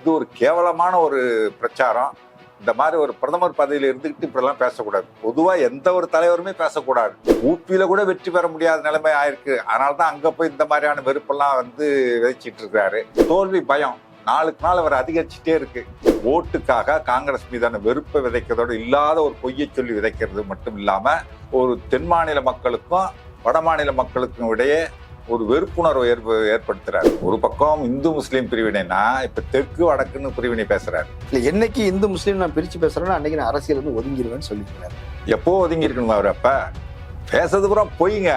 இது ஒரு கேவலமான ஒரு பிரச்சாரம். இந்த மாதிரி ஒரு பிரதமர் பதவியில் இருந்துக்கிட்டு இப்படிலாம் பேசக்கூடாது. பொதுவாக எந்த ஒரு தலைவருமே பேசக்கூடாது. ஊப்பியில் கூட வெற்றி பெற முடியாத நிலைமை ஆயிருக்கு. அதனால தான் அங்கே போய் இந்த மாதிரியான வெறுப்பெல்லாம் வந்து விதைச்சிட்டு இருக்காரு. தோல்வி பயம். நாளுக்கு நாள் அவர் அதிகரிச்சுட்டே இருக்கு. ஓட்டுக்காக காங்கிரஸ் மீதான வெறுப்பை விதைக்கிறதோடு இல்லாத ஒரு பொய்யை சொல்லி விதைக்கிறது மட்டும் இல்லாமல் ஒரு தென் மாநில மக்களுக்கும் வட மாநில மக்களுக்கும் இடையே ஒரு வெறுப்புணர்வை ஏற்ப ஏற்படுத்துறாரு. ஒரு பக்கம் இந்து முஸ்லீம் பிரிவினைனா இப்ப தெற்கு வடக்குன்னு பிரிவினை பேசுறாரு. இல்ல என்னைக்கு இந்து முஸ்லீம் நான் பிரிச்சு பேசுறேன்னா அன்னைக்கு நான் அரசியல் இருந்து ஒதுங்கிடுவேன்னு சொல்லியிருக்காரு எப்போ ஒதுங்கி இருக்கணும் அவர் அப்ப? பேசுறது பூரா பொய்ங்க.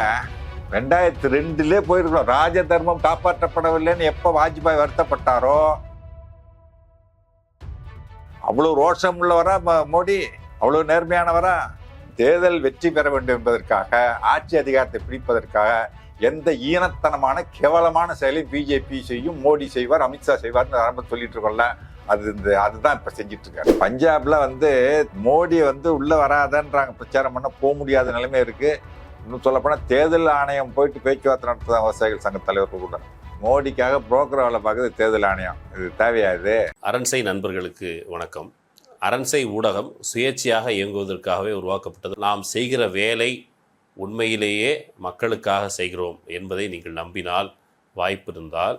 ரெண்டாயிரத்தி ரெண்டுலே போயிருக்கணும். ராஜ தர்மம் காப்பாற்றப்படவில்லைன்னு எப்ப வாஜ்பாய் வருத்தப்பட்டாரோ? அவ்வளவு ரோஷம் உள்ளவரா மோடி? அவ்வளவு நேர்மையானவரா? தேர்தல் வெற்றி பெற வேண்டும் என்பதற்காக ஆட்சி அதிகாரத்தை பிடிப்பதற்காக எந்த ஈனத்தனமான கேவலமான செயலை பிஜேபி செய்யும் மோடி செய்வார் அமித்ஷா செய்வார்னு ஆரம்ப சொல்லிட்டு இருக்கோம்ல. அது இந்த அதுதான் இப்ப செஞ்சிட்டு இருக்காரு. பஞ்சாப்ல வந்து மோடி வந்து உள்ள வராதன்றாங்க. பிரச்சாரம் பண்ண போக முடியாத நிலைமை இருக்கு. இன்னும் சொல்லப்போனால் தேர்தல் ஆணையம் போயிட்டு பேச்சுவார்த்தை நடத்துதான் விவசாயிகள் சங்க தலைவர்கள் கூட. மோடிக்காக புரோக்கர் வேலை பார்க்குது தேர்தல் ஆணையம். இது தேவையாது அரண்சை நண்பர்களுக்கு வணக்கம். அரண்சை ஊடகம் சுயேட்சையாக இயங்குவதற்காகவே உருவாக்கப்பட்டது. நாம் செய்கிற வேலை உண்மையிலேயே மக்களுக்காக செய்கிறோம் என்பதை நீங்கள் நம்பினால் வாய்ப்பு இருந்தால்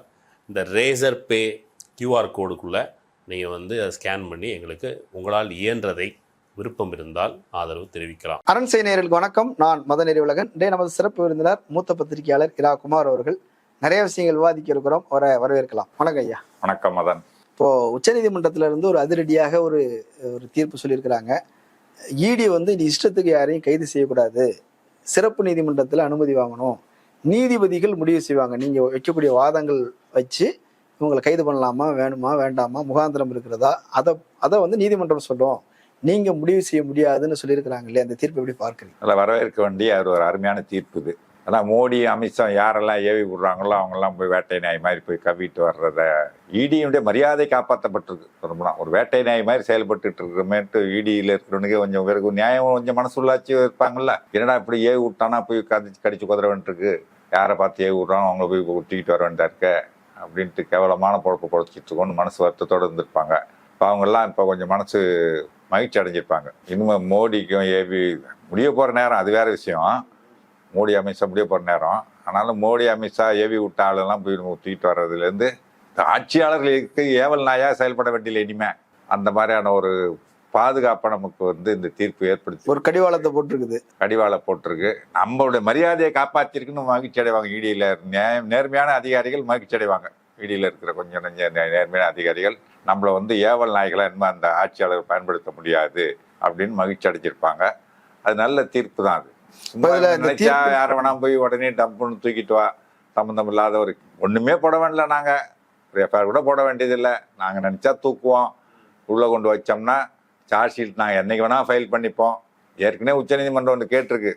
இந்த ரேசர் பே கியூஆர் கோடுக்குள்ளே நீங்கள் வந்து அதை ஸ்கேன் பண்ணி எங்களுக்கு உங்களால் இயன்றதை விருப்பம் இருந்தால் ஆதரவு தெரிவிக்கலாம். அரண்சை நேயர்களுக்கு வணக்கம். நான் மதநெறி உலகன் இன்றைய நமது சிறப்பு விருந்தினர் மூத்த பத்திரிகையாளர் இரா குமார் அவர்கள். நிறைய விஷயங்கள் விவாதிக்க இருக்கிறோம் அவரை வரவேற்கலாம். வணக்கம் ஐயா. வணக்கம் மதன். இப்போ உச்சநீதிமன்றத்துல இருந்து ஒரு அதிரடியாக ஒரு ஒரு தீர்ப்பு சொல்லியிருக்கிறாங்க. இடி வந்து இந்த இஷ்டத்துக்கு யாரையும் கைது செய்யக்கூடாது. சிறப்பு நீதிமன்றத்தில் அனுமதி வாங்கணும். நீதிபதிகள் முடிவு செய்வாங்க. நீங்கள் வைக்கக்கூடிய வாதங்கள் வச்சு இவங்களை கைது பண்ணலாமா வேணுமா வேண்டாமா முகாந்திரம் இருக்கிறதா? அதை அதை வந்து நீதிமன்றம் சொல்லும். நீங்கள் முடிவு செய்ய முடியாதுன்னு சொல்லியிருக்கிறாங்க இல்லையா? அந்த தீர்ப்பு எப்படி பார்க்குறீங்க? அதில் வரவேற்க வேண்டிய அது ஒரு அருமையான தீர்ப்பு இது. ஆனால் மோடி அமித்ஷா யாரெல்லாம் ஏவி விடுறாங்களோ அவங்கெல்லாம் போய் வேட்டை நாய் மாதிரி போய் கவிட்டு வர்றத இடியுடைய மரியாதை காப்பாற்றப்பட்டிருக்கு சொல்லணும்னா ஒரு வேட்டை நாய் மாதிரி செயல்பட்டுட்டு இருக்கிறமேட்டு இடியில் இருக்கிறவனுக்கு கொஞ்சம் பேருக்கு நியாயம் கொஞ்சம் மனசுள்ளாச்சு இருப்பாங்கல்ல என்னடா இப்படி ஏவி விட்டானா போய் கடிச்சு கடிச்சு குதிர வேண்டியிருக்கு யாரை பார்த்து ஏவி விட்றாங்க அவங்கள போய் ஒட்டிக்கிட்டு வர வேண்டியா இருக்க. அப்படின்ட்டு கேவலமான பொழப்பு பொழைச்சிட்டு இருக்கோன்னு மனசு வருத்தத்தோடு இருந்திருப்பாங்க. இப்போ அவங்கெல்லாம் இப்போ கொஞ்சம் மனசு மகிழ்ச்சி அடைஞ்சிருப்பாங்க. இன்னும் மோடிக்கும் ஏவி முடிய போகிற நேரம் அது வேற விஷயம். மோடி அமித்ஷா முடிய போகிற நேரம். ஆனாலும் மோடி அமித்ஷா ஏவி விட்ட ஆளெல்லாம் போய் தூக்கிட்டு வர்றதுலேருந்து ஆட்சியாளர்களுக்கு ஏவல் நாயாக செயல்பட வேண்டிய இனிமே. அந்த மாதிரியான ஒரு பாதுகாப்பை நமக்கு வந்து இந்த தீர்ப்பு ஏற்படுத்தி ஒரு கடிவாளத்தை போட்டிருக்குது. கடிவாள போட்டிருக்கு. நம்மளுடைய மரியாதையை காப்பாற்றிருக்குன்னு மகிழ்ச்சி அடைவாங்க. இடியில் நியாயம் நேர்மையான அதிகாரிகள் மகிழ்ச்சி அடைவாங்க. இடியில் இருக்கிற கொஞ்சம் நெஞ்ச நே- நேர்மையான அதிகாரிகள் நம்மளை வந்து ஏவல் நாய்களை இனிமே அந்த ஆட்சியாளர் பயன்படுத்த முடியாது அப்படின்னு மகிழ்ச்சி அடைஞ்சிருப்பாங்க. அது நல்ல தீர்ப்பு தான் அது. நினைச்சா யாரை வேணா போய் உடனே டம்ப்னு தூக்கிட்டு வா. சம்மந்தம் இல்லாத ஒரு ஒண்ணுமே போட வேண்டிய நாங்க. எஃப்ஐஆர் கூட போட வேண்டியதில்லை. நாங்க நினைச்சா தூக்குவோம். உள்ள கொண்டு வச்சோம்னா சார்ஜ் ஷீட் நாங்கள் என்னைக்கு வேணா ஃபைல் பண்ணிப்போம். ஏற்கனவே உச்சநீதிமன்றம் ஒன்று கேட்டிருக்கு.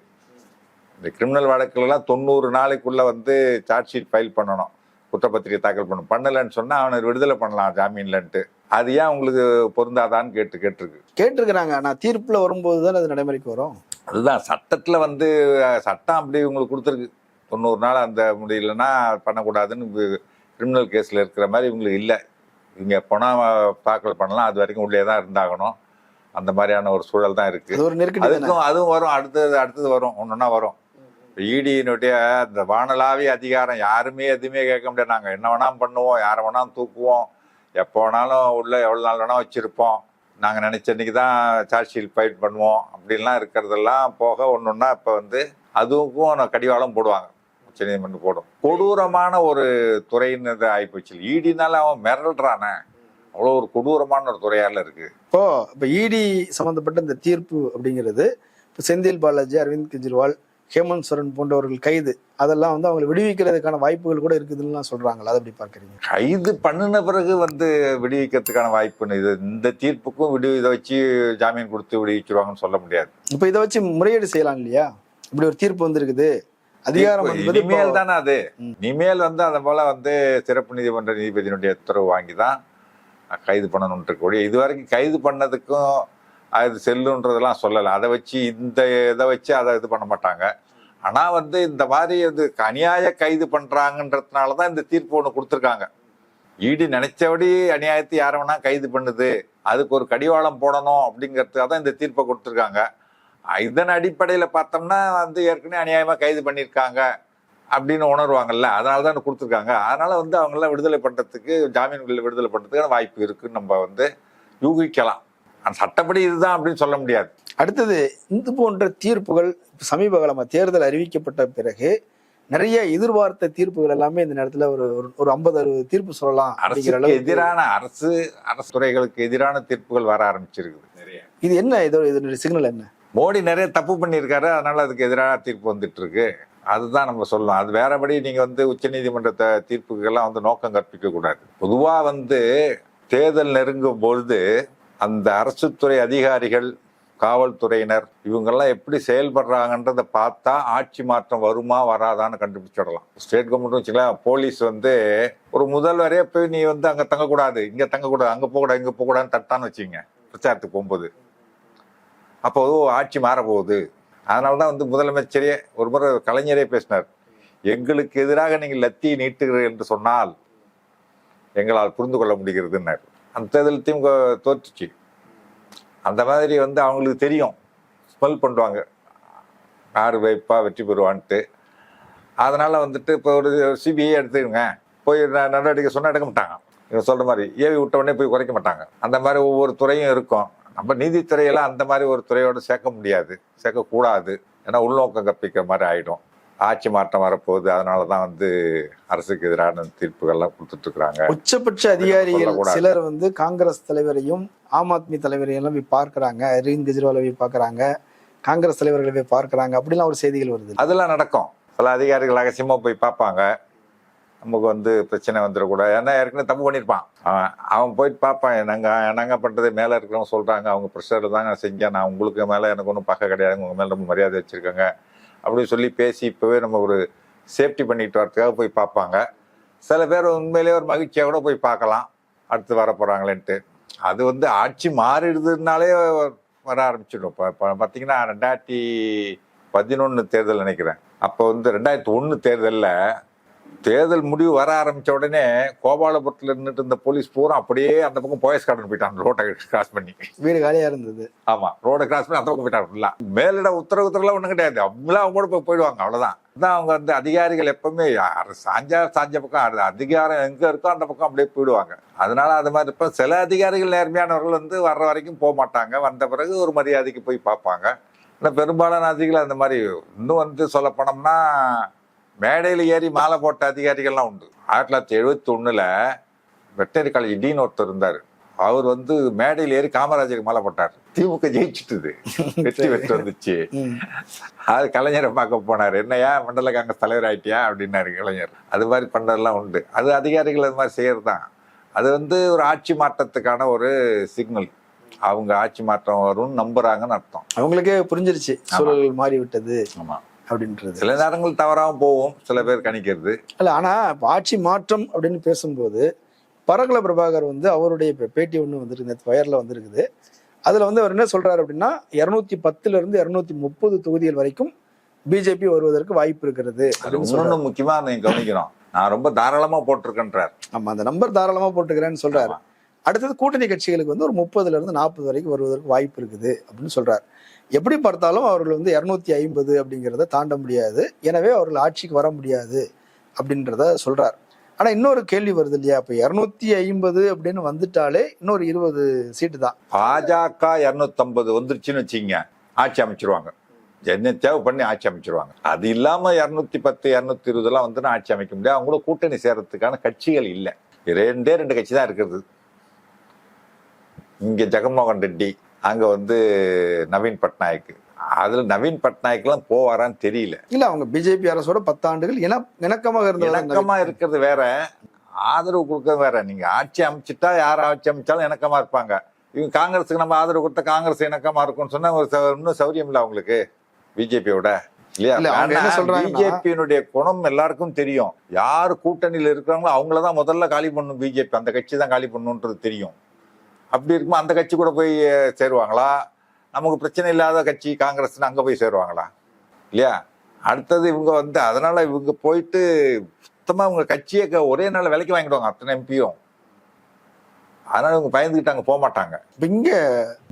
இந்த கிரிமினல் வழக்குலலாம் தொண்ணூறு நாளைக்குள்ள வந்து சார்ஜ் ஷீட் ஃபைல் பண்ணணும். குற்றப்பத்திரிகை தாக்கல் பண்ணணும். பண்ணலைன்னு சொன்னா அவனை விடுதலை பண்ணலாம் ஜாமீன்லன்ட்டு. அது ஏன் உங்களுக்கு பொருந்தாதான்னு கேட்டு கேட்டிருக்கு. கேட்டிருக்கிறாங்க. ஆனா தீர்ப்புல வரும்போது தான் அது நடைமுறைக்கு வரும்? அதுதான். சட்டத்தில் வந்து சட்டம் அப்படி உங்களுக்கு கொடுத்துருக்கு. தொண்ணூறு நாள் அந்த முடியலன்னா பண்ணக்கூடாதுன்னு கிரிமினல் கேஸில் இருக்கிற மாதிரி இவங்களுக்கு இல்லை. இவங்க எப்போனா தாக்கல் பண்ணலாம். அது வரைக்கும் உள்ளே தான் இருந்தாகணும். அந்த மாதிரியான ஒரு சூழல் தான் இருக்குது அதுக்கும் அதுவும் வரும். அடுத்தது அடுத்தது வரும். ஒன்றுனா வரும். இடியினுடைய அந்த வானலாவிய அதிகாரம் யாருமே எதுவுமே கேட்க முடியாது. நாங்கள் என்ன வேணாலும் பண்ணுவோம். யாரை வேணாலும் தூக்குவோம். எப்போ வேணாலும் உள்ள எவ்வளோ நாள் வேணால் வச்சுருப்போம். நாங்கள் நினச்ச அன்னைக்கு தான் சார்ஜ் ஷீட் ஃபைட் பண்ணுவோம். அப்படின்லாம் இருக்கிறதெல்லாம் போக ஒன்று ஒன்றா இப்போ வந்து அதுக்கும் நான் கடிவாளம் போடுவாங்க. உச்சநீதிமன்றம் போடும். கொடூரமான ஒரு துறைன்னு ஆகிப்போச்சு ஈடினால அவன் மிரள்றானே அவ்வளோ ஒரு கொடூரமான ஒரு துறையால இருக்கு. இப்போ இப்போ இடி சம்மந்தப்பட்ட இந்த தீர்ப்பு அப்படிங்கிறது இப்போ செந்தில் பாலாஜி அரவிந்த் கெஜ்ரிவால் ஹேமந்த் சோரன் போன்றவர்கள் கைது. அதெல்லாம் வந்து அவங்களை விடுவிக்கிறதுக்கான வாய்ப்புகள் கூட இருக்குதுன்னு சொல்றாங்களா? அதை எப்படி பார்க்குறீங்க? கைது பண்ணின பிறகு வந்து விடுவிக்கிறதுக்கான வாய்ப்பு இது இந்த தீர்ப்புக்கும் விடு இதை வச்சு ஜாமீன் கொடுத்து விடுவிச்சிருவாங்கன்னு சொல்ல முடியாது. இப்போ இதை வச்சு முறையீடு செய்யலாம் இல்லையா? இப்படி ஒரு தீர்ப்பு வந்திருக்குது. அதிகாரம் இனிமேல் தானே அது. இனிமேல் வந்து அதை போல வந்து சிறப்பு நீதிமன்ற நீதிபதியினுடைய உத்தரவு வாங்கி தான் கைது பண்ணணும்னு இருக்கக்கூடிய. இது வரைக்கும் கைது பண்ணதுக்கும் அது செல்லுன்றதெல்லாம் சொல்லலை. அதை வச்சு இந்த இதை வச்சு அதை இது பண்ண மாட்டாங்க. ஆனால் வந்து இந்த மாதிரி வந்து அநியாய கைது பண்ணுறாங்கன்றதுனால தான் இந்த தீர்ப்பு ஒன்று கொடுத்துருக்காங்க. ஈடி நினைச்சபடி அநியாயத்தை யாரை வேணா கைது பண்ணுது. அதுக்கு ஒரு கடிவாளம் போடணும் அப்படிங்கிறதுக்காக தான் இந்த தீர்ப்பை கொடுத்துருக்காங்க. இதன் அடிப்படையில் பார்த்தோம்னா வந்து ஏற்கனவே அநியாயமாக கைது பண்ணியிருக்காங்க அப்படின்னு உணர்வாங்கல்ல. அதனால தான் கொடுத்துருக்காங்க. அதனால் வந்து அவங்களாம் விடுதலை பண்ணுறதுக்கு ஜாமீன்களில் விடுதலை பண்ணுறதுக்கான வாய்ப்பு இருக்குன்னு நம்ம வந்து யூகிக்கலாம். சட்டப்படி இதுதான் அப்படின்னு சொல்ல முடியாது. அடுத்தது இது போன்ற தீர்ப்புகள் சமீப காலமா தேர்தல் அறிவிக்கப்பட்ட பிறகு நிறைய எதிர்பார்த்த தீர்ப்புகள் எல்லாமே இந்த நேரத்துல ஒரு ஒரு- ஐம்பது அறுபது தீர்ப்பு சொல்லலாம் அரசுக்கு எதிரான அரசு அரசு துறைகளுக்கு எதிரான தீர்ப்புகள் வர ஆரம்பிச்சிருக்குது. நிறைய. இது என்ன? இதோட இதனுடைய சிக்னல் என்ன? மோடி நிறைய தப்பு பண்ணியிருக்காரு அதனால அதுக்கு எதிரான தீர்ப்பு வந்துட்டு இருக்கு அதுதான் நம்ம சொல்லலாம் அது வேறபடி நீங்க வந்து உச்சநீதிமன்றத்தை தீர்ப்புக்கெல்லாம் வந்து நோக்கம் கற்பிக்க கூடாது. பொதுவா வந்து தேர்தல் நெருங்கும் பொழுது அந்த அரசு துறை அதிகாரிகள் காவல்துறையினர் இவங்கெல்லாம் எப்படி செயல்படுறாங்கன்றத பார்த்தா ஆட்சி மாற்றம் வருமா வராதான்னு கண்டுபிடிச்சிடலாம். ஸ்டேட் கவர்மெண்ட் வச்சுக்கலாம் போலீஸ் வந்து ஒரு முதல்வரே போய் நீ வந்து அங்கே தங்கக்கூடாது இங்கே தங்கக்கூடாது அங்கே போகக்கூடாது இங்கே போகக்கூடாதுன்னு தட்டான்னு வச்சுங்க பிரச்சாரத்துக்கு போகும்போது. அப்போ ஆட்சி மாறப்போகுது. அதனால தான் வந்து முதலமைச்சரே ஒரு முறை கலைஞரே பேசினார். எங்களுக்கு எதிராக நீங்கள் லத்தி நீட்டுகிறீர்கள் என்று சொன்னால் எங்களால் புரிந்து கொள்ள முடிகிறதுன்னார். அந்த தேர்தல் திமுக தோற்றுச்சு அந்த மாதிரி வந்து அவங்களுக்கு தெரியும். ஸ்மெல் பண்ணுவாங்க. யார் வைப்பா வெற்றி பெறுவான்ட்டு. அதனால் வந்துட்டு இப்போ ஒரு சிபிஐ எடுத்துக்கோங்க. போய் ந- நடவடிக்கை சொன்னால் எடுக்க மாட்டாங்க. இவன் சொல்கிற மாதிரி ஏவி விட்ட உடனே போய் குறைக்க மாட்டாங்க. அந்த மாதிரி ஒவ்வொரு துறையும் இருக்கும். நம்ம நீதித்துறையெல்லாம் அந்த மாதிரி ஒரு துறையோடு சேர்க்க முடியாது. சேர்க்கக்கூடாது. ஏன்னா உள்நோக்கம் கற்பிக்கிற மாதிரி ஆகிடும் ஆட்சி மாற்றம் வரப்போகுது. அதனால தான் வந்து அரசுக்கு எதிரான தீர்ப்புகள்லாம் கொடுத்துட்டு இருக்கிறாங்க உச்சபட்ச அதிகாரிகள். சிலர் வந்து காங்கிரஸ் தலைவரையும் ஆம் ஆத்மி தலைவரையும் எல்லாம் போய் பார்க்கறாங்க. அரவிந்த் கெஜ்ரிவாலை போய் பார்க்கறாங்க. காங்கிரஸ் தலைவர்களை போய் பார்க்கறாங்க. அப்படிலாம் ஒரு செய்திகள் வருது. அதெல்லாம் நடக்கும். சில அதிகாரிகள் ரகசியமா போய் பார்ப்பாங்க. நமக்கு வந்து பிரச்சனை வந்துடக்கூடாது. ஏன்னா ஏற்கனவே தப்பு பண்ணியிருப்பான். அவன் அவன் போயிட்டு பார்ப்பான். என்னங்க என்னங்க பண்ணுறது மேலே இருக்கிறவங்க சொல்கிறாங்க அவங்க ப்ரெஷர் தாங்க செஞ்சேன். நான் உங்களுக்கு மேலே எனக்கு ஒன்றும் பார்க்க கிடையாது உங்கள் மேலே ரொம்ப மரியாதை வச்சுருக்காங்க. அப்படின்னு சொல்லி பேசி இப்போவே நம்ம ஒரு சேஃப்டி பண்ணிட்டு வரதுக்காக போய் பார்ப்பாங்க. சில பேர் உண்மையிலேயே ஒரு மகிழ்ச்சியாக கூட போய் பார்க்கலாம். அடுத்து வர போகிறாங்களேன்ட்டு அது வந்து ஆட்சி மாறிடுதுனாலே வர ஆரம்பிச்சிடும். இப்போ இப்போ பார்த்தீங்கன்னா ரெண்டாயிரத்தி பதினொன்று தேர்தல் நினைக்கிறேன். அப்போ வந்து ரெண்டாயிரத்தி ஒன்று தேர்தலில் தேர்தல் முடிவு வர ஆரம்பிச்ச உடனே கோபாலபுரத்தில் இருந்துட்டு இருந்த போலீஸ் பூரா அப்படியே அந்த பக்கம் போயஸ் கார்டன் போயிட்டான் ரோட்டை கிராஸ் பண்ணி. வீடு காலியா இருந்தது. ஆமா. ரோடை கிராஸ் பண்ணி அந்த பக்கம் போயிட்டாங்க மேலிட உத்தரவு உத்தரவுலாம் ஒன்றும் கிடையாது. அவங்களாம் அவங்க கூட போய் போயிடுவாங்க. அவ்வளவுதான். அதான் அவங்க வந்து அதிகாரிகள் எப்பவுமே சாஞ்சா சாஞ்ச பக்கம் அது அதிகாரம் எங்க இருக்கோ அந்த பக்கம் அப்படியே போயிடுவாங்க. அதனால அது மாதிரி இப்போ சில அதிகாரிகள் நேர்மையானவர்கள் வந்து வர்ற வரைக்கும் போக மாட்டாங்க. வந்த பிறகு ஒரு மரியாதைக்கு போய் பார்ப்பாங்க. ஆனால் பெரும்பாலான அதிகாரிகள் அந்த மாதிரி இன்னும் வந்து சொல்ல போனோம்னா மேடையில் ஏறி மாலை போட்ட அதிகாரிகள்லாம் உண்டு. ஆயிரத்தி தொள்ளாயிரத்தி எழுபத்தி ஒண்ணுல வெட்டரி காலேஜ் டீன் ஒருத்தர் இருந்தார். அவர் வந்து மேடையில் ஏறி காமராஜருக்கு மாலை போட்டார். திமுக ஜெயிச்சுட்டுது. வெற்றி வெற்றி வந்துச்சு. அது கலைஞரை பார்க்க போனார். என்னையா மண்டல காங்கிரஸ் தலைவர் ஆயிட்டியா? அப்படின்னாரு கலைஞர். அது மாதிரி பண்றதெல்லாம் உண்டு. அது அதிகாரிகள் அது மாதிரி செய்யறது தான் அது வந்து ஒரு ஆட்சி மாற்றத்துக்கான ஒரு சிக்னல். அவங்க ஆட்சி மாற்றம் வரும்னு நம்புறாங்கன்னு அர்த்தம். அவங்களுக்கே புரிஞ்சிருச்சு. சூழல் மாறி விட்டது ஆமா. அப்படின்றது. சில நேரங்கள் தவறாம போகும் சில பேர் கணிக்கிறது. இல்ல ஆனா இப்ப ஆட்சி மாற்றம் அப்படின்னு பேசும்போது பரகல பிரபாகர் வந்து அவருடைய பேட்டி ஒண்ணு வந்துருக்கு இந்த ஃபயர்ல வந்திருக்குது. அதுல வந்து அவர் என்ன சொல்றாரு அப்படின்னா இருநூத்தி பத்துல இருந்து இருநூத்தி முப்பது தொகுதிகள் வரைக்கும் பிஜேபி வருவதற்கு வாய்ப்பு இருக்கிறது அது அப்படின்னு சொல்றாரு. இன்னொன்னு முக்கியமா நீங்க கவனிக்கணும். நான் ரொம்ப தாராளமா போட்டிருக்கேன்றார். ஆமா அந்த நம்பர் தாராளமா போட்டுக்கிறேன்னு சொல்றாரு. ஆமா. அடுத்தது கூட்டணி கட்சிகளுக்கு வந்து ஒரு முப்பதுல இருந்து நாற்பது வரைக்கும் வருவதற்கு வாய்ப்பு இருக்குது அப்படின்னு சொல்றாரு. எப்படி பார்த்தாலும் அவர்கள் வந்து இரநூத்தி ஐம்பது அப்படிங்கிறத தாண்ட முடியாது. எனவே அவர்கள் ஆட்சிக்கு வர முடியாது அப்படின்றத சொல்றார். ஆனா இன்னொரு கேள்வி வருது இல்லையா? இப்ப இருநூத்தி ஐம்பது அப்படின்னு வந்துட்டாலே இன்னொரு இருபது சீட்டு தான். பாஜக இருநூத்தம்பது வந்துருச்சுன்னு வச்சுங்க ஆட்சி அமைச்சிருவாங்க. என்ன தேவை பண்ணி ஆட்சி அமைச்சிருவாங்க. அது இல்லாம இருநூத்தி பத்து இருநூத்தி இருபதுலாம் வந்து ஆட்சி அமைக்க முடியாது. அவங்க கூட கூட்டணி சேர்றதுக்கான கட்சிகள் இல்லை. ரெண்டே ரெண்டு கட்சி தான் இருக்கிறது. இங்க ஜெகன்மோகன் ரெட்டி அங்க வந்து நவீன் பட்நாயக். அதுல நவீன் பட்நாயக்லாம் போவாரான்னு தெரியல. இல்ல அவங்க பிஜேபி அரசோட பத்தாண்டுகள் இன இணக்கமாக இருந்தவர் இணக்கமா இருக்கிறது வேற. ஆதரவு கொடுக்கறது வேற. நீங்க ஆட்சி அமைச்சிட்டா யார் ஆட்சி அமைச்சாலும் இணக்கமா இருப்பாங்க. இவங்க காங்கிரஸுக்கு நம்ம ஆதரவு கொடுத்தா காங்கிரஸ் இணக்கமா இருக்கும்னு சொன்னா ஒரு ச- இன்னும் சௌரியம் இல்ல அவங்களுக்கு பிஜேபியோட பிஜேபியினுடைய குணம் எல்லாருக்கும் தெரியும். யார் கூட்டணியில் இருக்கிறாங்களோ அவங்கள தான் முதல்ல காலி பண்ணும் பிஜேபி அந்த கட்சி தான் காலி பண்ணுன்றது தெரியும். அப்படி இருக்கும்போது அந்த கட்சி கூட போய் சேருவாங்களா? நமக்கு பிரச்சனை இல்லாத கட்சி காங்கிரஸ்னு அங்க போய் சேருவாங்களா? இல்லையா? அடுத்தது இவங்க வந்து அதனால இவங்க போயிட்டு சுத்தமா இவங்க கட்சியை ஒரே நாள் விலைக்கு வாங்கிடுவாங்க அத்தனை எம்பியும். அதனால இவங்க பயந்துக்கிட்டு அங்க போக மாட்டாங்க இங்க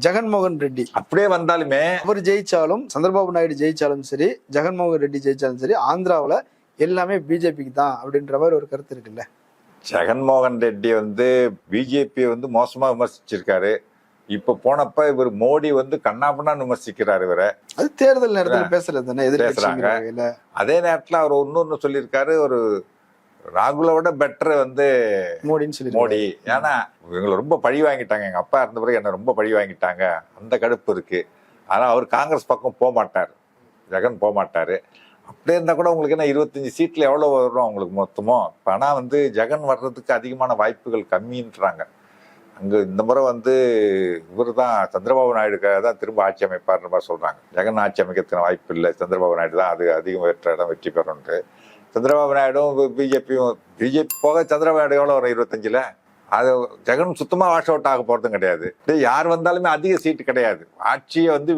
ஜெகன்மோகன் ரெட்டி. அப்படியே வந்தாலுமே அவர் ஜெயிச்சாலும் சந்திரபாபு நாயுடு ஜெயிச்சாலும் சரி ஜெகன்மோகன் ரெட்டி ஜெயிச்சாலும் சரி ஆந்திராவுல எல்லாமே பிஜேபிக்கு தான் அப்படின்ற மாதிரி ஒரு கருத்து இருக்குல்ல? ஜெகன்மோகன் ரெட்டி வந்து பிஜேபி வந்து மோசமா விமர்சிச்சிருக்காரு. இப்ப போனப்ப இவர் மோடி வந்து கண்ணாபண்ணா விமர்சிக்கிறாரு இவரை. அது தேர்தல் நேரத்துல பேசுறது தானே பேசுறாங்க. அதே நேரத்துல அவர் இன்னொன்னு சொல்லியிருக்காரு ஒரு ராகுலை விட பெட்டர் வந்து மோடின்னு சொல்லி மோடி. ஏன்னா இவங்களை ரொம்ப பழி வாங்கிட்டாங்க. எங்க அப்பா இருந்த பிறகு என்ன ரொம்ப பழி வாங்கிட்டாங்க. அந்த கடுப்பு இருக்கு. ஆனா அவர் காங்கிரஸ் பக்கம் போக மாட்டார் ஜெகன் போக மாட்டாரு அப்படியே இருந்தால் கூட உங்களுக்கு என்ன இருபத்தஞ்சு சீட்ல எவ்வளோ வரும் உங்களுக்கு மொத்தமோ? இப்போ ஆனால் வந்து ஜெகன் வர்றதுக்கு அதிகமான வாய்ப்புகள் கம்மின்றாங்க. அங்கே இந்த முறை வந்து இவர் தான் சந்திரபாபு நாயுடுக்காக தான் திரும்ப ஆட்சி அமைப்பார்ன்ற மாதிரி சொல்கிறாங்க ஜெகன் ஆட்சி அமைக்கிறதுக்கு வாய்ப்பு இல்லை. சந்திரபாபு நாயுடு தான் அது அதிகம் பெற்ற இடம் வெற்றி பெறணுன்ட்டு சந்திரபாபு நாயுடும் பிஜேபியும் பிஜேபி போக சந்திரபாபு நாயுடு எவ்வளோ வரும் இருபத்தஞ்சில்? அது ஜெகன் சுத்தமாக வாஷ் அவுட் ஆக போகிறதும் கிடையாது. யார் வந்தாலுமே அதிக சீட்டு கிடையாது. ஆட்சியை வந்து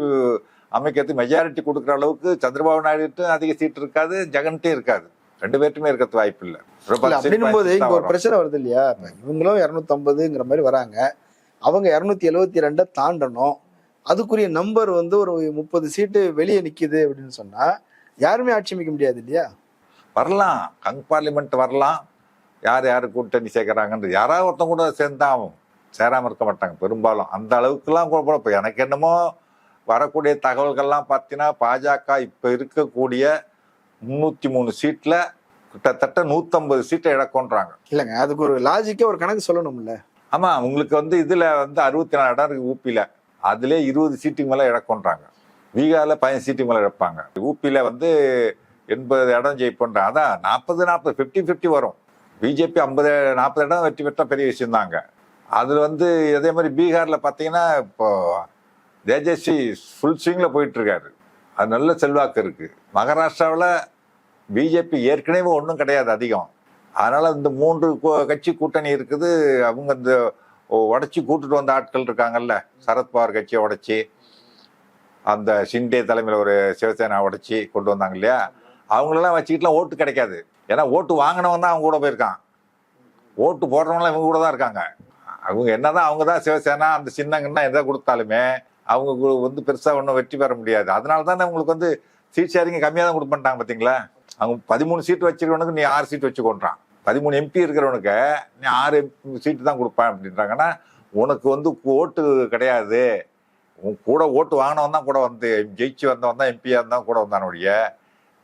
அமைக்கிறதுக்கு மெஜாரிட்டி கொடுக்குற அளவுக்கு சந்திரபாபு நாயுடு அதிக சீட் இருக்காது ஜெகன்ட்டே இருக்காது. ரெண்டு பேர்ட்டுமே இருக்கிறது வாய்ப்பு இல்லை. அப்படின்னும் போது இங்க ஒரு. பிரச்சனை வருது இல்லையா? இவங்களும் இருநூத்தம்பதுங்கிற மாதிரி வராங்க. அவங்க இருநூத்தி எழுவத்தி ரெண்டை தாண்டணும். அதுக்குரிய நம்பர் வந்து ஒரு முப்பது சீட்டு வெளியே நிக்குது அப்படின்னு சொன்னா யாருமே ஆட்சி அமைக்க முடியாது இல்லையா? வரலாம். கங் பார்லிமெண்ட் வரலாம். யார் யார் கூட்டணி சேர்க்கறாங்கன்றது யாராவது ஒருத்தன் கூட சேர்ந்தா ஆகும். சேராம இருக்க மாட்டாங்க. பெரும்பாலும் அந்த அளவுக்குலாம் கூட இப்போ எனக்கு என்னமோ வரக்கூடிய தகவல்கள்லாம் பார்த்தீங்கன்னா பாஜக இப்போ இருக்கக்கூடிய முந்நூற்றி மூணு சீட்டில் கிட்டத்தட்ட நூற்றம்பது சீட்டை இழக்கோன்றாங்க. இல்லைங்க அதுக்கு ஒரு லாஜிக்கே ஒரு கணக்கு சொல்லணும்ல. ஆமா உங்களுக்கு வந்து இதுல வந்து அறுபத்தி நாலு இடம் இருக்கு ஊப்பியில அதுல இருபது சீட்டுக்கு மேல இழக்கோன்றாங்க. பீகார்ல பதினஞ்சு சீட்டுக்கு மேல இழப்பாங்க. ஊப்பியில வந்து எண்பது இடம் ஜெயிப்போன்றாங்க அதான் நாற்பது நாற்பது ஃபிஃப்டி ஃபிஃப்டி வரும். பிஜேபி ஐம்பது நாற்பது இடம் வெற்றி பெற்றா பெரிய விஷயம் தாங்க அதுல வந்து அதே மாதிரி பீகார்ல பாத்தீங்கன்னா இப்போ தேஜஸ்வி ஃபுல் ஸ்விங்கில் போயிட்டு இருக்காரு அது நல்ல செல்வாக்கு இருக்கு. மகாராஷ்டிராவில் பிஜேபி ஏற்கனவே ஒன்றும் கிடையாது அதிகம். அதனால் இந்த மூன்று கட்சி கூட்டணி இருக்குது. அவங்க இந்த உடச்சி கூட்டுட்டு வந்த ஆட்கள் இருக்காங்கல்ல சரத்பவார் கட்சியை உடைச்சி அந்த ஷிண்டே தலைமையில் ஒரு சிவசேனா உடைச்சி கொண்டு வந்தாங்க இல்லையா? அவங்களெல்லாம் வச்சுக்கிட்டுலாம் ஓட்டு கிடைக்காது. ஏன்னா ஓட்டு வாங்கினவன் தான் அவங்க கூட போயிருக்கான். ஓட்டு போடுறவங்களாம் இவங்க கூட தான் இருக்காங்க. அவங்க என்னதான் அவங்க தான் சிவசேனா அந்த சின்னங்கன்னா எதை கொடுத்தாலுமே அவங்க வந்து பெருசாக ஒன்றும் வெற்றி பெற முடியாது. அதனால தானே உங்களுக்கு வந்து சீட் ஷேரிங்க கம்மியாக தான் கொடுப்பேன்ட்டாங்க பார்த்தீங்களா அவங்க பதிமூணு சீட் வச்சிருக்கவனுக்கு நீ ஆறு சீட் வச்சு பதிமூணு எம்பி இருக்கிறவனுக்கு நீ ஆறு சீட்டு தான் கொடுப்பேன் அப்படின்றாங்கன்னா உனக்கு வந்து ஓட்டு கிடையாது. உன் கூட ஓட்டு வாங்கினவன் தான் கூட வந்து ஜெயிச்சு வந்தவன் தான் எம்பியாக இருந்தால் கூட வந்தானுடைய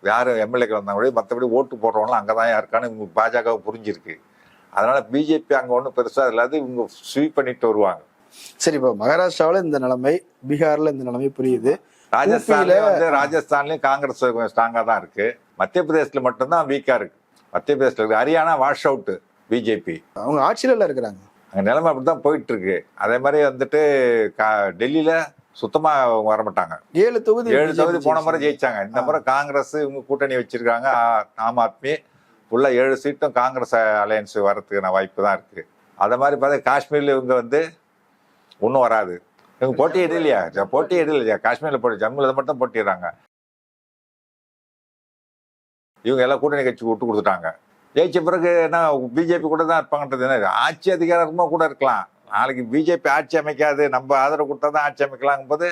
யார் எம்எல்ஏக்கள் வந்தாங்க மற்றபடி ஓட்டு போடுறவங்களாம் அங்கே தான் இருக்கான்னு இவங்க பாஜக புரிஞ்சிருக்கு. அதனால் பிஜேபி அங்கே ஒன்றும் பெருசாக இல்லாது இவங்க ஸ்வீப் பண்ணிட்டு வருவாங்க. சரி இப்போ மகாராஷ்டிராவில் இந்த நிலைமை பீகார்ல இந்த நிலைமை புரியுது. ராஜஸ்தான்ல வந்து ராஜஸ்தான்லயும் காங்கிரஸ் கொஞ்சம் ஸ்ட்ராங்கா தான் இருக்கு. மத்திய பிரதேசத்துல மட்டும்தான் வீக்கா இருக்கு. மத்திய பிரதேசத்துல இருக்கு. ஹரியானா வாஷ் அவுட் பிஜேபி அவங்க ஆட்சியில இருக்கிறாங்க. அங்க நிலைமை அப்படிதான் போயிட்டு இருக்கு. அதே மாதிரி வந்துட்டு கா- டெல்லியில சுத்தமா அவங்க வர மாட்டாங்க. ஏழு தொகுதி ஏழு தொகுதி போன முறை. ஜெயிச்சாங்க. இந்த முறை காங்கிரஸ் இவங்க கூட்டணி வச்சிருக்காங்க. ஆம் ஆத்மி. உள்ள ஏழு சீட்டும் காங்கிரஸ் அலையன்ஸ் வரதுக்கான வாய்ப்பு தான் இருக்கு. அதே மாதிரி பார்த்தா காஷ்மீர்ல இவங்க வந்து ஒன்றும் வராது. இவங்க போட்டியிட இல்லையா? போட்டியிட இல்லையா? காஷ்மீரில் போட்டி ஜம்முல மட்டும் போட்டிடுறாங்க. இவங்க எல்லாம் கூட்டணி கட்சி விட்டு கொடுத்துட்டாங்க. ஜெயிச்ச பிறகு என்ன பிஜேபி கூட தான் இருப்பாங்கன்றது என்ன? ஆட்சி அதிகாரமாக கூட இருக்கலாம். நாளைக்கு பிஜேபி ஆட்சி அமைக்காது நம்ம ஆதரவு கொடுத்தா தான் ஆட்சி அமைக்கலாங்கும் போது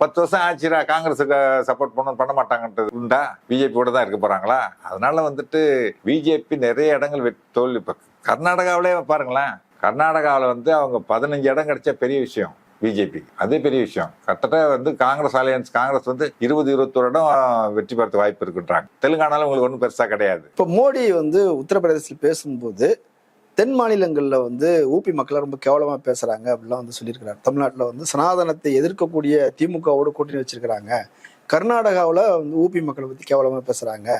பத்து வருஷம் ஆட்சிரா காங்கிரஸுக்கு சப்போர்ட் பண்ண பண்ண மாட்டாங்கன்றது உண்டா? பிஜேபி கூட தான் இருக்க போறாங்களா? அதனால வந்துட்டு பிஜேபி நிறைய இடங்கள் தோல்வி இப்போ கர்நாடகாவிலே பாருங்களேன். கர்நாடகாவில் வந்து அவங்க பதினஞ்சு இடம் கிடைச்ச பெரிய விஷயம் பிஜேபி. அதே பெரிய விஷயம். கிட்டத்தட்ட வந்து காங்கிரஸ் அலையன்ஸ் காங்கிரஸ் வந்து இருபது இருபத்தொரு இடம் வெற்றி பெறத்து வாய்ப்பு இருக்குன்றாங்க. தெலுங்கானால உங்களுக்கு ஒன்றும் பெருசாக கிடையாது. இப்போ மோடி வந்து உத்தரப்பிரதேசத்தில் பேசும்போது தென் மாநிலங்களில் வந்து ஊபி மக்களை ரொம்ப கேவலமாக பேசுகிறாங்க அப்படிலாம் வந்து சொல்லியிருக்கிறார். தமிழ்நாட்டில் வந்து சனாதனத்தை எதிர்க்கக்கூடிய திமுகவோட கூட்டணி வச்சிருக்கிறாங்க. கர்நாடகாவில் வந்து ஊபி மக்களை பற்றி கேவலமாக பேசுகிறாங்க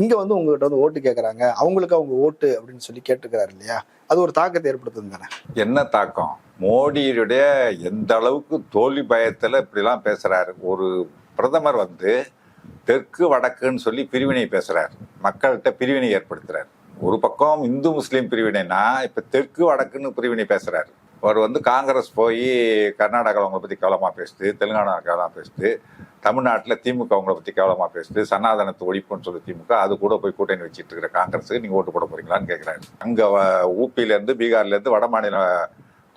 இங்க வந்து உங்ககிட்ட வந்து ஓட்டு கேட்கறாங்க அவங்களுக்கு அவங்க ஓட்டு அப்படின்னு சொல்லி கேட்டுக்கிறாரு இல்லையா? அது ஒரு தாக்கத்தை ஏற்படுத்தும் தானே? என்ன தாக்கம்? மோடியுடைய எந்த அளவுக்கு தோல்வி பயத்துல இப்படிலாம் பேசுறாரு. ஒரு பிரதமர் வந்து தெற்கு வடக்குன்னு சொல்லி பிரிவினை பேசுறாரு. மக்கள்கிட்ட பிரிவினை ஏற்படுத்துறாரு. ஒரு பக்கம் இந்து முஸ்லீம் பிரிவினைனா இப்ப தெற்கு வடக்குன்னு பிரிவினை பேசுறாரு. அவர் வந்து காங்கிரஸ் போய் கர்நாடகாவில் அவங்களை பற்றி கேவலமாக பேசுது தெலுங்கானா கேவலமாக பேசுது தமிழ்நாட்டில் திமுக அவங்கள பற்றி கேவலமாக பேசுது சனாதனத்தை ஒழிப்புன்னு சொல்லி திமுக அது கூட போய் கூட்டணி வச்சுட்டு இருக்கிற காங்கிரஸுக்கு நீங்கள் ஓட்டு போட போறீங்களான்னு கேட்குறாரு அங்கே வ- பீகார்லேருந்து வட மாநில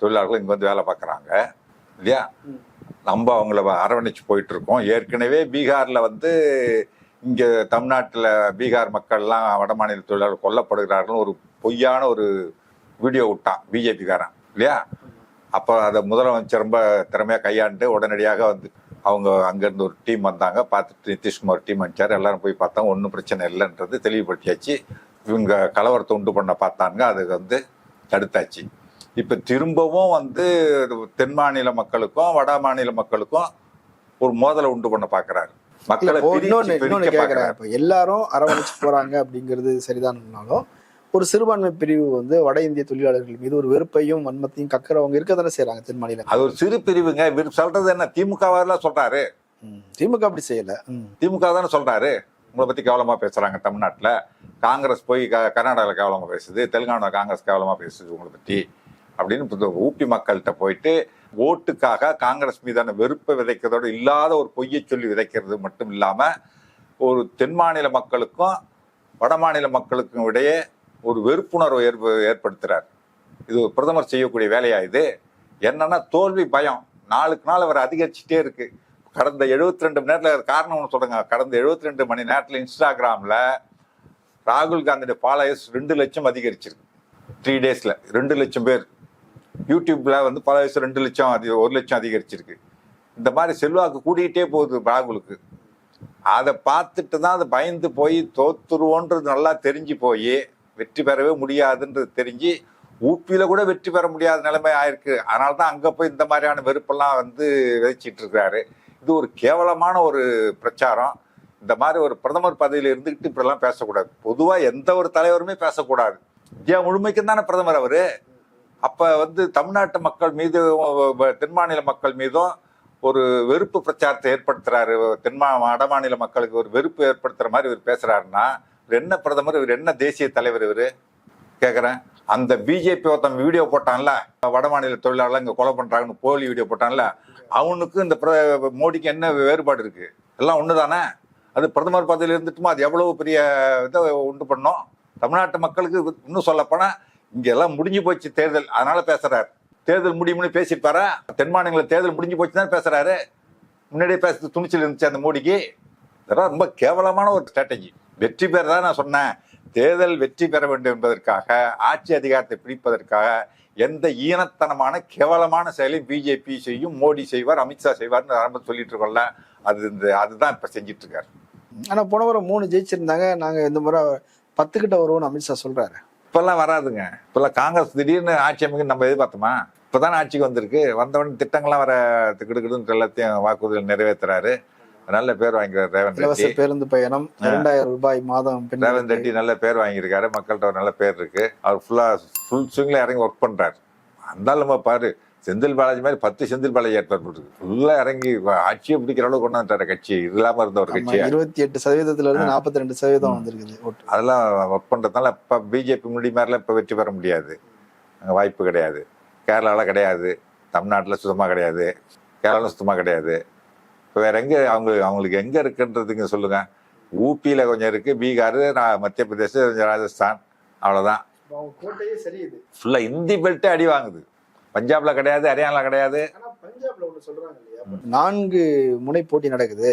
தொழிலாளர்கள் இங்கே வந்து வேலை பார்க்குறாங்க இல்லையா? நம்ம அவங்கள அரவணைச்சு போயிட்டு இருக்கோம். ஏற்கனவே பீகாரில் வந்து இங்கே தமிழ்நாட்டில் பீகார் மக்கள்லாம் வடமாநில தொழிலாளர்கள் கொல்லப்படுகிறார்கள் ஒரு பொய்யான ஒரு வீடியோ விட்டான் பிஜேபிக்காரன். இல்லையா? அப்போ அதை முதலமைச்சர் ரொம்ப திறமையா கையாண்டு உடனடியாக வந்து அவங்க அங்கேருந்து ஒரு டீம் வந்தாங்க. பார்த்துட்டு நிதிஷ்குமார் டீம் அனுப்பிச்சார். எல்லாரும் போய் பார்த்தாங்க ஒன்றும் பிரச்சனை இல்லைன்றது தெளிவுபடுத்தியாச்சு. இவங்க கலவரத்தை உண்டு பண்ண பார்த்தாங்க. அது வந்து தடுத்தாச்சு. இப்போ திரும்பவும் வந்து தென் மாநில மக்களுக்கும் வட மாநில மக்களுக்கும் ஒரு மோதலை உண்டு பண்ண பார்க்கறாரு. மக்களை எல்லாரும் அரவணைச்சு போறாங்க அப்படிங்கிறது சரிதானாலும் ஒரு சிறுபான்மை பிரிவு வந்து வட இந்திய தொழிலாளர்கள் மீது ஒரு வெறுப்பையும் வன்மத்தையும் கக்கிறவங்க இருக்க தானே செய்யறாங்க தென் மாநிலம் அது ஒரு சிறு பிரிவுங்க. இவர் சொல்றது என்ன? திமுகவெல்லாம் சொல்றாரு. திமுக அப்படி செய்யல. திமுக தானே சொல்றாரு. உங்களை பத்தி கேவலமா பேசுறாங்க தமிழ்நாட்டுல. காங்கிரஸ் போய் கர்நாடகாவில் கேவலமா பேசுது தெலுங்கானா காங்கிரஸ் கேவலமா பேசுது உங்களை பத்தி அப்படின்னு ஊப்பி மக்கள்கிட்ட போயிட்டு ஓட்டுக்காக காங்கிரஸ் மீதான வெறுப்பை விதைக்கிறதோட இல்லாத ஒரு பொய்யை சொல்லி விதைக்கிறது மட்டும் இல்லாம ஒரு தென் மாநில மக்களுக்கும் வட மாநில மக்களுக்கும் இடையே ஒரு வெறுப்புணர்வை ஏற்ப ஏற்படுத்துறார். இது பிரதமர் செய்யக்கூடிய வேலையா இது? என்னன்னா தோல்வி பயம். நாளுக்கு நாள் அவர் அதிகரிச்சுட்டே இருக்கு. கடந்த 72 ரெண்டு மணி நேரத்தில் காரணம் ஒன்று சொல்லுங்க கடந்த 72 ரெண்டு மணி நேரத்தில் இன்ஸ்டாகிராமில் ராகுல் காந்தியோட ஃபாலோயர்ஸ் ரெண்டு லட்சம் அதிகரிச்சிருக்கு. த்ரீ டேஸில் ரெண்டு லட்சம் பேர். யூடியூப்பில் வந்து ஃபாலோயர்ஸ் ரெண்டு லட்சம் அதி ஒரு லட்சம் அதிகரிச்சிருக்கு. இந்த மாதிரி செல்வாக்கு கூடிக்கிட்டே போகுது ராகுலுக்கு. அதை பார்த்துட்டு தான் அது பயந்து போய் தோத்துருவோன்றது நல்லா தெரிஞ்சு போய் வெற்றி பெறவே முடியாதுன்றது தெரிஞ்சு ஊப்பியில கூட வெற்றி பெற முடியாத நிலைமை ஆயிருக்கு. அதனால தான் அங்கே போய் இந்த மாதிரியான வெறுப்பெல்லாம் வந்து விதைச்சிட்டு இருக்கிறாரு. இது ஒரு கேவலமான ஒரு பிரச்சாரம். இந்த மாதிரி ஒரு பிரதமர் பதவியில் இருந்துக்கிட்டு இப்படிலாம் பேசக்கூடாது. பொதுவாக எந்த ஒரு தலைவருமே பேசக்கூடாது. இந்தியா முழுமைக்கும் தானே பிரதமர் அவர். அப்போ வந்து தமிழ்நாட்டு மக்கள் மீது தென் மாநில மக்கள் மீதும் ஒரு வெறுப்பு பிரச்சாரத்தை ஏற்படுத்துகிறாரு தென்மா வட மாநில மக்களுக்கு ஒரு வெறுப்பு ஏற்படுத்துகிற மாதிரி இவர் பேசுகிறாருன்னா இவர் என்ன பிரதமர் இவர் என்ன தேசிய தலைவர் இவர்? கேட்குறேன் அந்த பிஜேபி ஒருத்தன் வீடியோ போட்டான்ல வட மாநில தொழிலாளர் இங்கே கொலை பண்ணுறாங்கன்னு போலி வீடியோ போட்டான்ல அவனுக்கு இந்த மோடிக்கு என்ன வேறுபாடு இருக்கு? எல்லாம் ஒன்று தானே அது பிரதமர் பதவியில் இருந்துட்டுமா அது எவ்வளவு பெரிய இதை உண்டு பண்ணோம்? தமிழ்நாட்டு மக்களுக்கு இன்னும் சொல்லப்போனால் இங்கே எல்லாம் முடிஞ்சு போச்சு தேர்தல். அதனால் பேசுகிறார் தேர்தல் முடியும்னு பேசியிருப்பாரா? தென் மாநிலங்களில் தேர்தல் முடிஞ்சு போச்சு தான் பேசுறாரு. முன்னாடியே பேசுறது துணிச்சல் இருந்துச்சு அந்த மோடிக்கு. இதெல்லாம் ரொம்ப கேவலமான ஒரு ஸ்ட்ராட்டஜி வெற்றி பெற தான் நான் சொன்னேன். தேர்தல் வெற்றி பெற வேண்டும் என்பதற்காக ஆட்சி அதிகாரத்தை பிடிப்பதற்காக எந்த ஈனத்தனமான கேவலமான செயலை பிஜேபி செய்யும் மோடி செய்வார் அமித்ஷா செய்வார்னு ஆரம்பம் சொல்லிட்டு இருக்கோம்ல அது இந்த அதுதான் இப்ப செஞ்சிட்டு இருக்காரு ஆனா போன முறை மூணு ஜெயிச்சிருந்தாங்க. நாங்க இந்த முறை பத்து கிட்ட வருவோம்னு அமித்ஷா சொல்றாரு. இப்பெல்லாம் வராதுங்க. இப்பெல்லாம் காங்கிரஸ் திடீர்னு ஆட்சி அமைக்க நம்ம எதிர்பார்த்தோமா? இப்பதான் ஆட்சிக்கு வந்திருக்கு. வந்தவொடனே திட்டங்கள்லாம் வர திக்கிடுக்கிடுன்னு எல்லாத்தையும் வாக்குறுதிகள் நிறைவேற்றுறாரு நல்ல பேர் ரேவந்த் இலவச ரெட்டி. பேருந்து பயணம் இரண்டாயிரம் ரூபாய் மாதம் பெண்களுக்கு. ரெட்டி நல்ல பேர் வாங்கியிருக்காரு. மக்கள்கிட்ட ஒரு நல்ல பேர் இருக்கு. அவர் ஃபுல்லா ஃபுல் ஸ்விங்ல இறங்கி ஒர்க் பண்றாரு. அந்த நம்ம பாரு செந்தில் பாலாஜி மாதிரி பத்து செந்தில் பாலாஜி ஏற்பாடு ஃபுல்லா இறங்கி ஆட்சியை பிடிக்கிற அளவுக்கு கொண்டு வந்துட்டாரு கட்சி. இது இல்லாம இருந்த ஒரு கட்சி இருபத்தி எட்டு சதவீதத்துல இருந்து நாற்பத்தி ரெண்டு சதவீதம் வந்திருக்குது அதெல்லாம் ஒர்க் பண்ணுறதுனால இப்போ பிஜேபி முடி மாதிரிலாம் இப்போ வெற்றி பெற முடியாது. அங்கே வாய்ப்பு கிடையாது. கேரளாவில் கிடையாது. தமிழ்நாட்டில் சுத்தமாக கிடையாது. கேரளாவில் சுத்தமாக கிடையாது. வேற எங்கே அவங்க அவங்களுக்கு எங்கே இருக்குன்றதுங்க சொல்லுங்க. ஊபியில் கொஞ்சம் இருக்குது பீகார் நான் மத்திய பிரதேசம் கொஞ்சம் ராஜஸ்தான் அவ்வளோதான் கோட்டையே சரியுது ஃபுல்லாக இந்தி பெல்ட்டே அடி வாங்குது. பஞ்சாப்ல கிடையாது ஹரியானாவில் கிடையாது. ஆனா பஞ்சாப்ல ஒண்ணு சொல்றாங்க இல்லையா? நான்கு முனை போட்டி நடக்குது.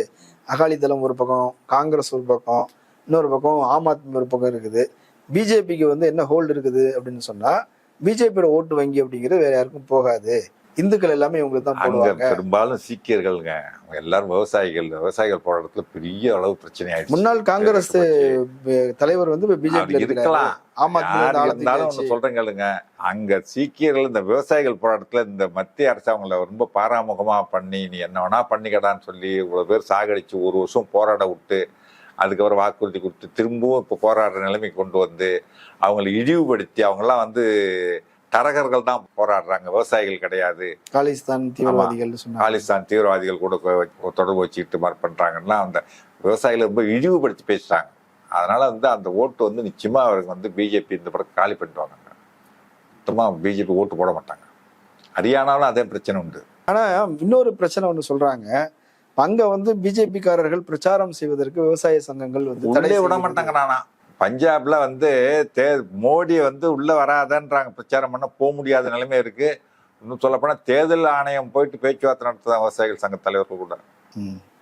அகாலிதளம் ஒரு பக்கம் காங்கிரஸ் ஒரு பக்கம் இன்னொரு பக்கம் ஆம் ஆத்மி ஒரு பக்கம் இருக்குது. பிஜேபிக்கு வந்து என்ன ஹோல்டு இருக்குது அப்படின்னு சொன்னா பிஜேபியோட ஓட்டு வங்கி அப்படிங்கிறது வேற யாருக்கும் போகாது. இந்துக்கள் எல்லாமே இவங்களுக்கு தான் போடுவாங்க. பெரும்பாலும் சீக்கியர்களுங்க. எல்லாரும் விவசாயிகள் விவசாயிகள் போற இடத்துல பெரிய அளவு பிரச்சனை ஆயிடுச்சு. முன்னாள் காங்கிரஸ். தலைவர் வந்து பிஜேபி இருக்கலாம். ஆம் இருந்தாலும் தூக்கியாச்சு. ஒண்ணு சொல்றேன் கேளுங்க. அங்க சீக்கியர்கள் இந்த விவசாயிகள் போராட்டத்துல இந்த மத்திய அரசு அவங்கள ரொம்ப பாராமுகமா பண்ணி நீ என்ன வேணா பண்ணிக்கடான்னு சொல்லி இவ்வளவு பேர் சாகடிச்சு ஒரு வருஷம் போராட விட்டு அதுக்கப்புறம் வாக்குறுதி கொடுத்து திரும்பவும் இப்போ போராடுற நிலைமைக்கு கொண்டு வந்து அவங்களை இழிவுபடுத்தி அவங்கெல்லாம் வந்து தரகர்கள் தான் போராடுறாங்க. விவசாயிகள் கிடையாது. காலிஸ்தான் தீவிரவாதிகள் காலிஸ்தான் தீவிரவாதிகள் கூட தொடர்பு வச்சுக்கிட்டு மாதிரி பண்றாங்கன்னா அந்த விவசாயிகளை ரொம்ப இழிவுபடுத்தி பேசுறாங்க. அதனால வந்து அந்த ஓட்டு வந்து நிச்சயமா அவருக்கு வந்து பிஜேபி இந்த படம் காலி பண்ணிடுவாங்க மொத்தமா பிஜேபி ஓட்டு போட மாட்டாங்க. ஹரியானாலும் அதே பிரச்சனை உண்டு. ஆனா இன்னொரு பிரச்சனை ஒண்ணு சொல்றாங்க. அங்க வந்து பிஜேபி காரர்கள் பிரச்சாரம் செய்வதற்கு விவசாய சங்கங்கள் வந்து தடை உள்ளே விட. மாட்டாங்க நானா. பஞ்சாப்ல வந்து தே மோடி வந்து உள்ள வராதன்றாங்க. பிரச்சாரம் பண்ண போக முடியாத நிலைமை இருக்கு. இன்னும் சொல்லப்போனால் தேர்தல் ஆணையம் போயிட்டு பேச்சுவார்த்தை நடத்துதான் விவசாயிகள் சங்க தலைவர்கள் கூட.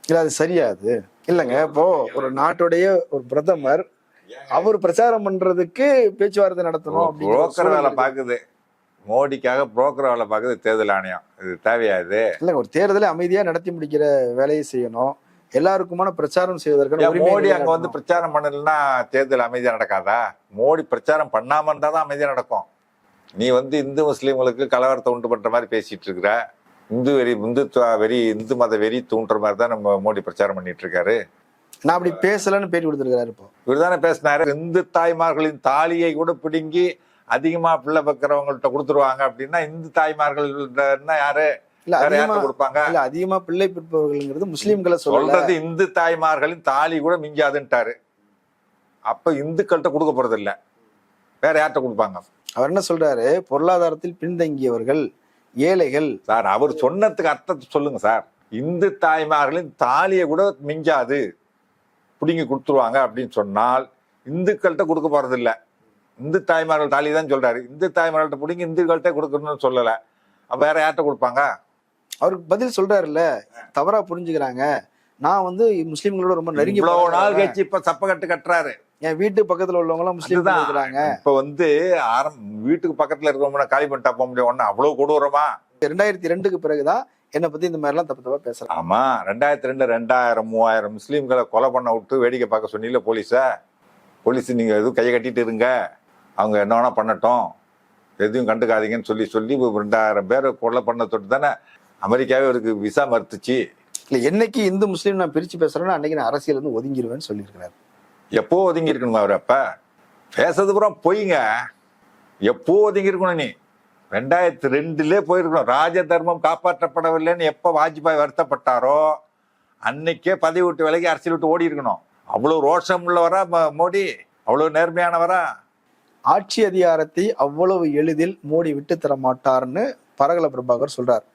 இல்ல அது சரியா அது? இல்லைங்க இப்போ ஒரு நாட்டுடைய ஒரு பிரதமர் அவர் பிரச்சாரம் பண்றதுக்கு பேச்சுவார்த்தை நடத்தணும் புரோக்கர் வேலை. பார்க்குது மோடிக்காக புரோக்கர் வேலை பார்க்குது தேர்தல் ஆணையம். இது தேவையா இது? இல்லைங்க ஒரு தேர்தலை அமைதியா நடத்தி முடிக்கிற வேலையை செய்யணும். எல்லாருக்குமான பிரச்சாரம் உரிமையை மோடி அங்க வந்து. பிரச்சாரம் பண்ணலன்னா தேர்தல் அமைதியா நடக்காதா? மோடி பிரச்சாரம் பண்ணாம இருந்தா தான் அமைதியா நடக்கும். நீ வந்து இந்து முஸ்லீம்களுக்கு கலவரத்தை உண்டு பண்ற மாதிரி பேசிட்டு இருக்கிற இந்து வெறி இந்துத்துவ வெறி இந்து மத வெறி தூண்டுற மாதிரி தான் நம்ம மோடி பிரச்சாரம் பண்ணிட்டு இருக்காரு. நான் அப்படி பேசலன்னு பேட்டி கொடுத்துருக்காரு இப்போ. இவர் தானே பேசினாரு. இந்து தாய்மார்களின் தாலியை கூட பிடுங்கி அதிகமா பிள்ளை பக்கிறவங்கள்ட்ட கொடுத்துருவாங்க அப்படின்னா இந்து தாய்மார்கள் யாரு? இல்ல வேற அதிகமா கொடுப்பாங்க? இல்ல அதிகமா பிள்ளை பெற்றவர்கள்ங்கிறது முஸ்லீம்களை சொல்றது இந்து தாய்மார்களின் தாலி கூட மிஞ்சாதுன்ட்டாரு. அப்ப இந்துக்கள்கிட்ட கொடுக்க போறது இல்ல வேற யார்கிட்ட கொடுப்பாங்க? அவர் என்ன சொல்றாரு? பொருளாதாரத்தில் பின்தங்கியவர்கள் ஏழைகள். சார் அவர் சொன்னதுக்கு அர்த்தத்தை சொல்லுங்க சார். இந்து தாய்மார்களின் தாலியை கூட மிஞ்சாது. பிடுங்கி கொடுத்துருவாங்க அப்படின்னு சொன்னால் இந்துக்கள்கிட்ட கொடுக்க போறது இல்ல இந்து தாய்மார்கள் தாலி தான் சொல்றாரு. இந்து தாய்மார்கள்ட்ட பிடிங்கி இந்துக்கள்கிட்ட கொடுக்கணும்னு சொல்லல. அப்ப வேற யார்கிட்ட கொடுப்பாங்க? அவருக்கு பதில் சொல்றாருல்ல தவறா புரிஞ்சுக்கிறாங்க. நான் வந்து முஸ்லீம்களோட ரொம்ப நெருங்கி நாள். கழிச்சு இப்ப சப்பக்கட்டு கட்டுறாரு. என் வீட்டு பக்கத்துல உள்ளவங்க எல்லாம் முஸ்லீம் அதுதான். இருக்கிறாங்க. இப்ப வந்து ஆரம் வீட்டுக்கு பக்கத்துல இருக்கிறவங்க காலி பண்ணிட்டா போக முடியும் ஒண்ணு அவ்வளவு கொடூரமா? ரெண்டாயிரத்தி ரெண்டுக்கு பிறகுதான் என்னை பத்தி இந்த மாதிரி எல்லாம் தப்பு தப்பா பேசுறாங்க. ஆமா. ரெண்டாயிரத்தி ரெண்டு ரெண்டாயிரம் மூவாயிரம் முஸ்லீம்களை கொலை பண்ண விட்டு வேடிக்கை பார்க்க சொன்னீங்களே போலீஸ? போலீஸ் நீங்க எதுவும் கையை கட்டிட்டு இருங்க. அவங்க என்ன வேணா பண்ணட்டும். எதையும் கண்டுக்காதீங்கன்னு சொல்லி சொல்லி ரெண்டாயிரம் பேரை கொலை பண்ண தொட்டு தானே அமெரிக்காவே அவருக்கு விசா மறுத்துச்சு. இல்ல என்னைக்கு இந்து முஸ்லீம் நான் பிரிச்சு பேசுறேன்னா அன்னைக்கு நான் அரசியல் இருந்து ஒதுங்கிடுவேன்னு சொல்லியிருக்கிறாரு. எப்போ ஒதுங்கி இருக்கணுமா அவர் அப்ப? பேசுறது பூரா பொய்ங்க. எப்போ ஒதுங்கி இருக்கணும் நீ? ரெண்டாயிரத்தி ரெண்டுலே போயிருக்கணும். ராஜ தர்மம் காப்பாற்றப்படவில்லைன்னு எப்போ வாஜ்பாய் வருத்தப்பட்டாரோ அன்னைக்கே பதவி விட்டு விலகி அரசியல் விட்டு ஓடி இருக்கணும் அவ்வளவு ரோஷம் உள்ளவரா மோடி? அவ்வளவு நேர்மையானவரா? ஆட்சி அதிகாரத்தை அவ்வளவு எளிதில் மோடி விட்டு தர மாட்டார்னு பரகல பிரபாகர் சொல்றார்.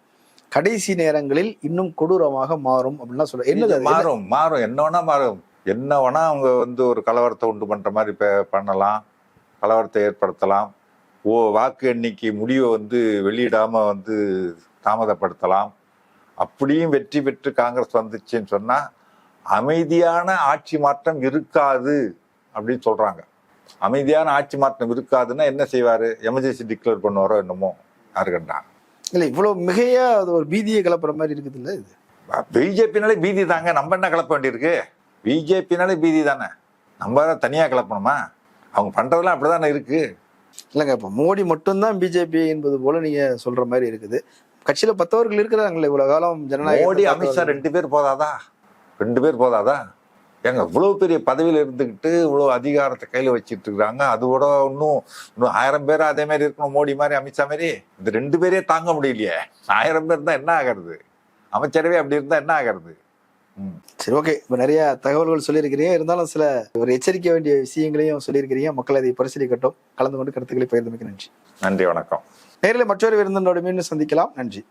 கடைசி நேரங்களில் இன்னும் கொடூரமாக மாறும் அப்படின்லாம் என்னது அது? என்ன- மாறும் மாறும். என்ன வேணா மாறும். என்ன வேணா அவங்க வந்து ஒரு கலவரத்தை உண்டு பண்ற மாதிரி பண்ணலாம். கலவரத்தை ஏற்படுத்தலாம். ஓ வாக்கு எண்ணிக்கை முடிவை வந்து வெளியிடாம வந்து தாமதப்படுத்தலாம். அப்படியும் வெற்றி பெற்று காங்கிரஸ் வந்துச்சுன்னு சொன்னா அமைதியான ஆட்சி மாற்றம் இருக்காது அப்படின்னு சொல்றாங்க. அமைதியான ஆட்சி மாற்றம் இருக்காதுன்னா என்ன செய்வாரு? எமர்ஜென்சி டிக்ளேர் பண்ணுவாரோ என்னமோ? யாரு கண்டா? இல்ல இவ்வளவு மிகையா அது ஒரு பீதியை கிளப்புற மாதிரி இருக்குது இல்ல இது? பிஜேபினாலே பீதி தாங்க. நம்ம என்ன கிளப்ப வேண்டியிருக்கு? பிஜேபினாலே பீதி தானே? நம்ம தான் தனியா கிளப்பணுமா? அவங்க பண்றதெல்லாம் அப்படிதானே இருக்கு. இல்லைங்க இப்ப மோடி மட்டும்தான் பிஜேபி என்பது போல நீங்க சொல்ற மாதிரி இருக்குது. கட்சியில பத்தவர்கள் இருக்கிறாங்களே இவ்வளவு காலம் ஜனநாயகம் மோடி அமித்ஷா ரெண்டு பேர் போதாதா? ரெண்டு பேர் போதாதா? ஏங்க இவ்வளவு பெரிய பதவியில இருந்துகிட்டு இவ்வளவு அதிகாரத்தை கையில வச்சிட்டு இருக்காங்க. அதோட இன்னும் இன்னும் ஆயிரம் பேர் அதே மாதிரி இருக்கணும் மோடி மாதிரி அமித்ஷா மாதிரி? இந்த ரெண்டு பேரே தாங்க முடியலையே. ஆயிரம் பேர் இருந்தா என்ன ஆகிறது? அமைச்சரவே அப்படி இருந்தா என்ன ஆகிறது? சரி ஓகே. இப்போ நிறைய தகவல்கள் சொல்லியிருக்கிறீங்க. இருந்தாலும் சில ஒரு எச்சரிக்க வேண்டிய விஷயங்களையும் சொல்லியிருக்கிறீங்க. மக்கள் அதை பரிசீலிக்கட்டும். கலந்து கொண்டு கருத்துக்களை பகிர்ந்தமைக்கு நன்றி. நன்றி வணக்கம். நேரில் மற்றொரு விருந்தினோடு மீண்டும் சந்திக்கலாம். நன்றி.